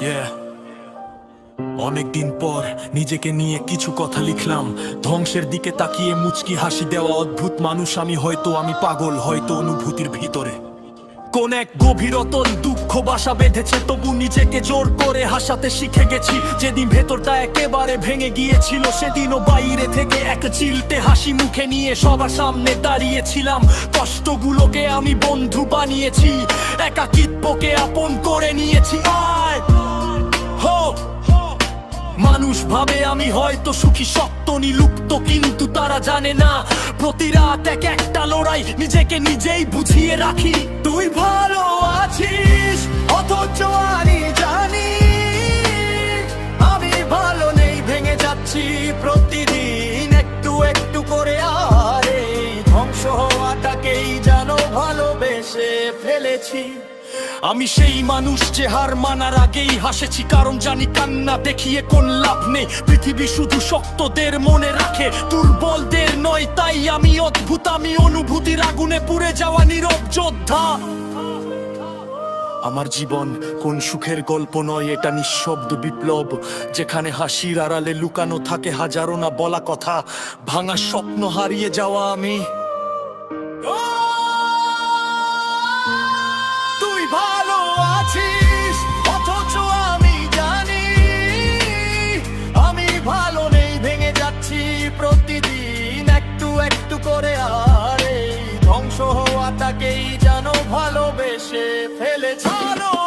Yeah. অনেকদিন পর নিজেকে নিয়ে কিছু কথা লিখলাম। ধ্বংসের দিকে তাকিয়ে মুচকি হাসি দেওয়া অদ্ভুত মানুষ আমি, হয়তো আমি পাগল, হয়তো অনুভূতির ভিতরে। কোন এক গভীরতন দুঃখ বাসা বেঁধেছে, তবু নিজেকে জোর করে হাসাতে শিখে গেছি। যেদিন ভেতরটা একেবারে ভেঙে গিয়েছিল, সেদিনও বাইরে থেকে এক চিলতে হাসি মুখে নিয়ে সবার সামনে দাঁড়িয়েছিলাম। কষ্টগুলোকে আমি বন্ধু বানিয়েছি, একাকিত্বকে আপন করে নিয়েছি মানুষ ভাবে আমি হয়তো সুখী সত্য নিলুপ্ত, কিন্তু তারা জানে না। প্রতি রাত এক একটা লড়াই নিজেকে নিজেই বুঝিয়ে রাখি। তুই ভালো আছিস, অথচ আমি জানি আমি ভালো নেই, ভেঙে যাচ্ছি প্রতিদিন একটু একটু করে আর ধ্বংস হওয়াটাকেই যেন ভালোবেসে ফেলেছি। আমি সেই মানুষ যে হার মানার আগেই হাসেছি, কারণ জানি কান্না দেখিয়ে কোন লাভ নেই। পৃথিবী শুধু শক্তদের মনে রাখে, দুর্বলদের নয়, তাই আমি অদ্ভুত, আমি অনুভূতির আগুনে পুড়ে যাওয়া নীরব যোদ্ধা। আমার জীবন কোন সুখের গল্প নয়, এটা নিঃশব্দ বিপ্লব, যেখানে হাসির আড়ালে লুকানো থাকে হাজারো না বলা কথা, ভাঙা স্বপ্ন হারিয়ে যাওয়া আমি। পাতাকেই যেন ভালোবেসে ফেলে ছাড়ো